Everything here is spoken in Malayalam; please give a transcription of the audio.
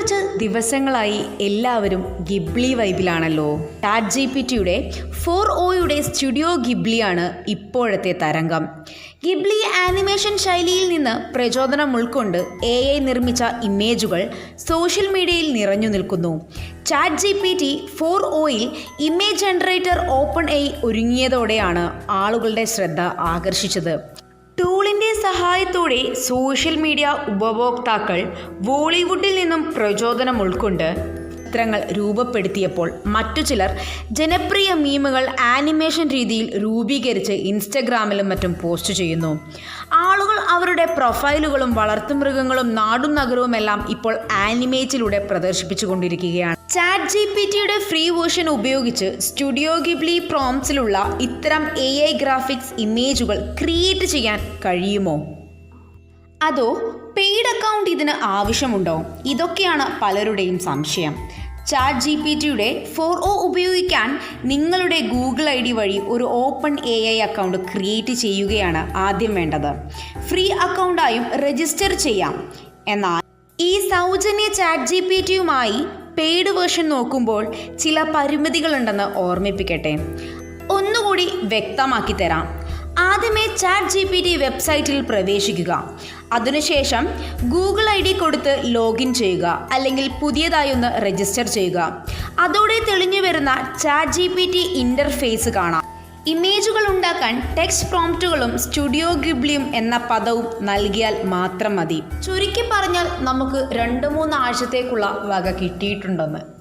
കുറച്ച് ദിവസങ്ങളായി എല്ലാവരും ഗിബ്ലി വൈബിലാണല്ലോ. ചാറ്റ് ജി പി ടിയുടെ ഫോർ ഒയുടെ സ്റ്റുഡിയോ ഗിബ്ലിയാണ് ഇപ്പോഴത്തെ തരംഗം. ഗിബ്ലി ആനിമേഷൻ ശൈലിയിൽ നിന്ന് പ്രചോദനം ഉൾക്കൊണ്ട് എ ഐ നിർമ്മിച്ച ഇമേജുകൾ സോഷ്യൽ മീഡിയയിൽ നിറഞ്ഞു നിൽക്കുന്നു. Chat G P T four ഒയിൽ image generator open A ഒരുങ്ങിയതോടെയാണ് ആളുകളുടെ ശ്രദ്ധ ആകർഷിച്ചത്. സഹായത്തോടെ സോഷ്യൽ മീഡിയ ഉപഭോക്താക്കൾ ബോളിവുഡിൽ നിന്നും പ്രചോദനം ഉൾക്കൊണ്ട് ചിത്രങ്ങൾ രൂപപ്പെടുത്തിയപ്പോൾ മറ്റു ചിലർ ജനപ്രിയ മീമുകൾ ആനിമേഷൻ രീതിയിൽ രൂപീകരിച്ച് ഇൻസ്റ്റഗ്രാമിലും മറ്റും പോസ്റ്റ് ചെയ്യുന്നു. ആളുകൾ അവരുടെ പ്രൊഫൈലുകളും വളർത്തുമൃഗങ്ങളും നാടും നഗരവും എല്ലാം ഇപ്പോൾ ആനിമേറ്റിലൂടെ പ്രദർശിപ്പിച്ചുകൊണ്ടിരിക്കുകയാണ്. ചാറ്റ് ജി പി ടിയുടെ ഫ്രീ വേർഷൻ ഉപയോഗിച്ച് സ്റ്റുഡിയോ ഗിബ്ലി പ്രോംസിലുള്ള ഇത്തരം എ ഐ ഗ്രാഫിക്സ് ഇമേജുകൾ ക്രിയേറ്റ് ചെയ്യാൻ കഴിയുമോ? അതോ പെയ്ഡ് അക്കൗണ്ട് ഇതിന് ആവശ്യമുണ്ടോ? ഇതൊക്കെയാണ് പലരുടെയും സംശയം. ചാറ്റ് ജി പി ടിയുടെ ഫോർ ഒ ഉപയോഗിക്കാൻ നിങ്ങളുടെ ഗൂഗിൾ ഐ ഡി വഴി ഒരു Open A I account create ചെയ്യുകയാണ് ആദ്യം വേണ്ടത്. ഫ്രീ അക്കൗണ്ടായും രജിസ്റ്റർ ചെയ്യാം. എന്നാൽ ഈ സൗജന്യ ചാറ്റ് ജി പി ടിയുമായി പെയ്ഡ് വേർഷൻ നോക്കുമ്പോൾ ചില പരിമിതികളുണ്ടെന്ന് ഓർമ്മിപ്പിക്കട്ടെ. ഒന്നുകൂടി വ്യക്തമാക്കി തരാം. ആദ്യമേ ചാറ്റ് ജി പി ടി വെബ്സൈറ്റിൽ പ്രവേശിക്കുക. അതിനുശേഷം ഗൂഗിൾ ഐ ഡി കൊടുത്ത് ലോഗിൻ ചെയ്യുക. അല്ലെങ്കിൽ പുതിയതായി ഒന്ന് രജിസ്റ്റർ ചെയ്യുക. അതോടെ തെളിഞ്ഞു വരുന്ന Chat G P T interface കാണാം. ഇമേജുകൾ ഉണ്ടാക്കാൻ ടെക്സ്റ്റ് പ്രോംപ്റ്റുകളും സ്റ്റുഡിയോ ഗിബ്ലിയും എന്ന പദവും നൽകിയാൽ മാത്രം മതി. ചുരുക്കി പറഞ്ഞാൽ നമുക്ക് രണ്ട് മൂന്ന് ആഴ്ചത്തേക്കുള്ള വക കിട്ടിയിട്ടുണ്ടെന്ന്.